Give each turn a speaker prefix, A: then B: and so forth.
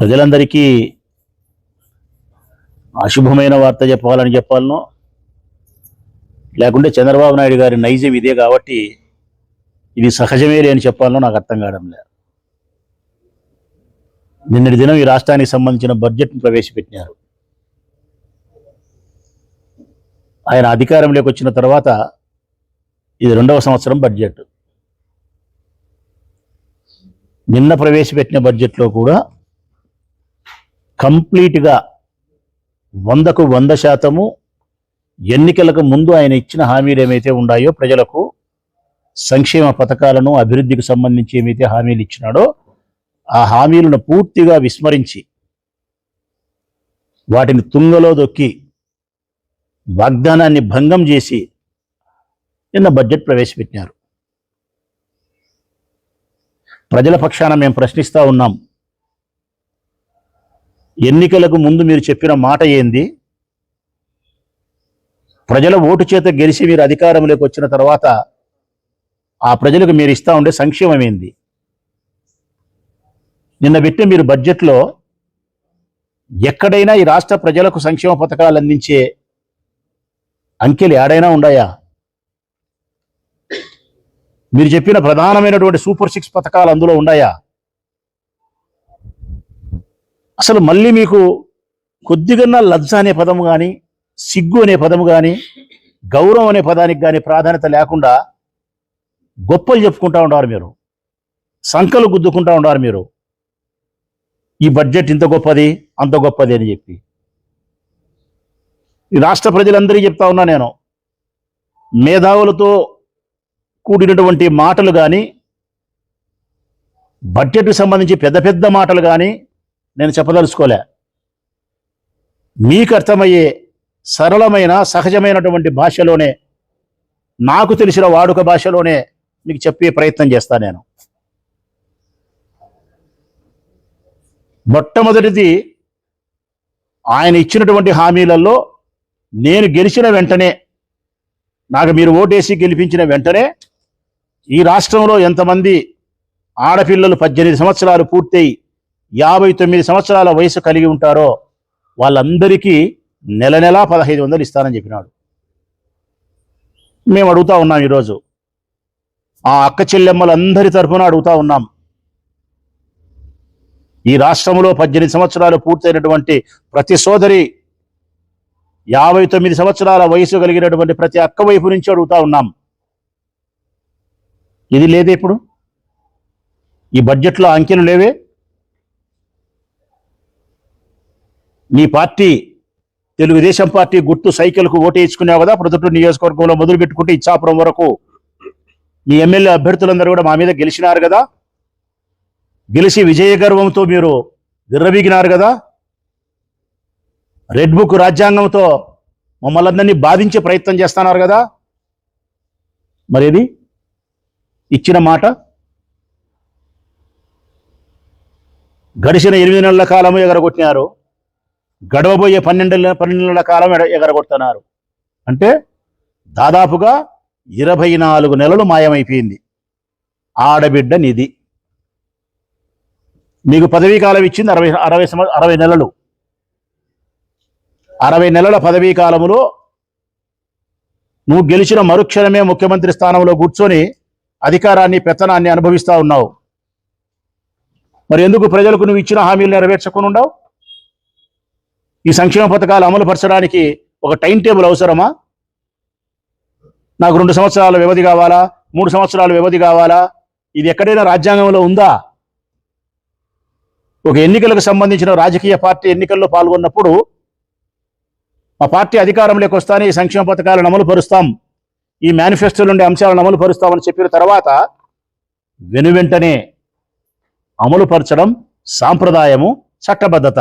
A: ప్రజలందరికీ అశుభమైన వార్త చెప్పాలని చెప్పాలనో. లేకుంటే చంద్రబాబు నాయుడు గారి నైజం ఇదే కాబట్టి ఇది సహజమే లేని చెప్పాలనో నాకు అర్థం కావడం లేదు. నిన్నటి దినం ఈ రాష్ట్రానికి సంబంధించిన బడ్జెట్ను ప్రవేశపెట్టినారు. ఆయన అధికారంలోకి వచ్చిన తర్వాత ఇది రెండవ సంవత్సరం బడ్జెట్. నిన్న ప్రవేశపెట్టిన బడ్జెట్లో కూడా కంప్లీట్గా వందకు వంద శాతము ఎన్నికలకు ముందు ఆయన ఇచ్చిన హామీలు ఏమైతే ఉన్నాయో ప్రజలకు సంక్షేమ పథకాలను అభివృద్ధికి సంబంధించి ఏమైతే హామీలు ఇచ్చినాడో ఆ హామీలను పూర్తిగా విస్మరించి వాటిని తుంగలో దొక్కి వాగ్దానాన్ని భంగం చేసి నిన్న బడ్జెట్ ప్రవేశపెట్టినారు. ప్రజల పక్షాన మేము ప్రశ్నిస్తూ ఉన్నాం. ఎన్నికలకు ముందు మీరు చెప్పిన మాట ఏంది? ప్రజల ఓటు చేత గెలిచి మీరు అధికారంలోకి వచ్చిన తర్వాత ఆ ప్రజలకు మీరు ఇస్తా ఉండే సంక్షేమం ఏంది? నిన్న పెట్టిన మీరు బడ్జెట్లో ఎక్కడైనా ఈ రాష్ట్ర ప్రజలకు సంక్షేమ పథకాలు అందించే అంకెలు ఏడైనా ఉన్నాయా మీరు చెప్పిన ప్రధానమైనటువంటి సూపర్ సిక్స్ పథకాలు అందులో ఉన్నాయా అసలు మళ్ళీ మీకు కొద్దిగా లజ్జ అనే పదము కానీ సిగ్గు అనే పదము కానీ గౌరవం అనే పదానికి కానీ ప్రాధాన్యత లేకుండా గొప్పలు చెప్పుకుంటా ఉండారు మీరు. సంకలు గుద్దుకుంటా ఉండారు మీరు. ఈ బడ్జెట్ ఇంత గొప్పది అంత గొప్పది అని చెప్పి. ఈ రాష్ట్ర ప్రజలందరికీ చెప్తా ఉన్నా నేను. మేధావులతో కూడినటువంటి మాటలు కానీ బడ్జెట్కి సంబంధించి పెద్ద పెద్ద మాటలు కానీ నేను చెప్పదలుచుకోలే. మీకు అర్థమయ్యే సరళమైన సహజమైనటువంటి భాషలోనే నాకు తెలిసిన వాడుక భాషలోనే మీకు చెప్పే ప్రయత్నం చేస్తాను నేను. మొట్టమొదటిది ఆయన ఇచ్చినటువంటి హామీలలో నేను గెలిచిన వెంటనే నాకు మీరు ఓటేసి గెలిపించిన వెంటనే ఈ రాష్ట్రంలో ఎంతమంది ఆడపిల్లలు పద్దెనిమిది సంవత్సరాలు పూర్తయి యాభై తొమ్మిది సంవత్సరాల వయసు కలిగి ఉంటారో వాళ్ళందరికీ నెల నెలా పదహైదు వందలు ఇస్తానని చెప్పినాడు. మేము అడుగుతా ఉన్నాం ఈరోజు. ఆ అక్క చెల్లెమ్మలందరి తరఫున అడుగుతా ఉన్నాం. ఈ రాష్ట్రంలో పద్దెనిమిది సంవత్సరాలు పూర్తయినటువంటి ప్రతి సోదరి యాభై తొమ్మిది సంవత్సరాల వయసు కలిగినటువంటి ప్రతి అక్క వైపు నుంచి అడుగుతా ఉన్నాం. ఇది లేదే ఇప్పుడు? ఈ బడ్జెట్లో అంకెలు లేవే? నీ పార్టీ తెలుగుదేశం పార్టీ గుర్తు సైకిల్కు ఓటేయించుకున్నావు కదా ప్రొద్దుటూరు నియోజకవర్గంలో మొదలు పెట్టుకుంటే ఇచ్చాపురం వరకు మీ ఎమ్మెల్యే అభ్యర్థులందరూ కూడా మా మీద గెలిచినారు కదా. గెలిచి విజయ గర్వంతో మీరు విర్రవీగినారు కదా. రెడ్ బుక్ రాజ్యాంగంతో మమ్మల్ని అందరినీ బాధించే ప్రయత్నం చేస్తున్నారు కదా. మరి ఇది ఇచ్చిన మాట? గడిచిన ఎనిమిది నెలల కాలము ఎగరగొట్టినారు. గడవబోయే పన్నెండు నెల- పన్నెండు నెలల కాలం ఎడ- ఎగరగొడుతున్నారు. అంటే దాదాపుగా ఇరవై నాలుగు నెలలు మాయమైపోయింది. ఆడబిడ్డ నిధి. మీకు పదవీ కాలం ఇచ్చింది అరవై అరవై సంవ అరవై నెలలు. అరవై నెలల పదవీ కాలములో నువ్వు గెలిచిన మరుక్షణమే ముఖ్యమంత్రి స్థానంలో కూర్చొని అధికారాన్ని పెత్తనాన్ని అనుభవిస్తా ఉన్నావు. మరి ఎందుకు ప్రజలకు నువ్వు ఇచ్చిన హామీలు నెరవేర్చకుండా ఉండవు ఈ సంక్షేమ పథకాలు అమలు పరచడానికి ఒక టైం టేబుల్ అవసరమా? నాకు రెండు సంవత్సరాల వ్యవధి కావాలా? మూడు సంవత్సరాల వ్యవధి కావాలా? ఇది ఎక్కడైనా రాజ్యాంగంలో ఉందా? ఒక ఎన్నికలకు సంబంధించిన రాజకీయ పార్టీ ఎన్నికల్లో పాల్గొన్నప్పుడు మా పార్టీ అధికారంలోకి వస్తానే ఈ సంక్షేమ పథకాలను అమలు పరుస్తాం. ఈ మేనిఫెస్టో నుండి అంశాలను అమలు పరుస్తామని చెప్పిన తర్వాత వెనువెంటనే అమలు పరచడం సాంప్రదాయము చట్టబద్ధత.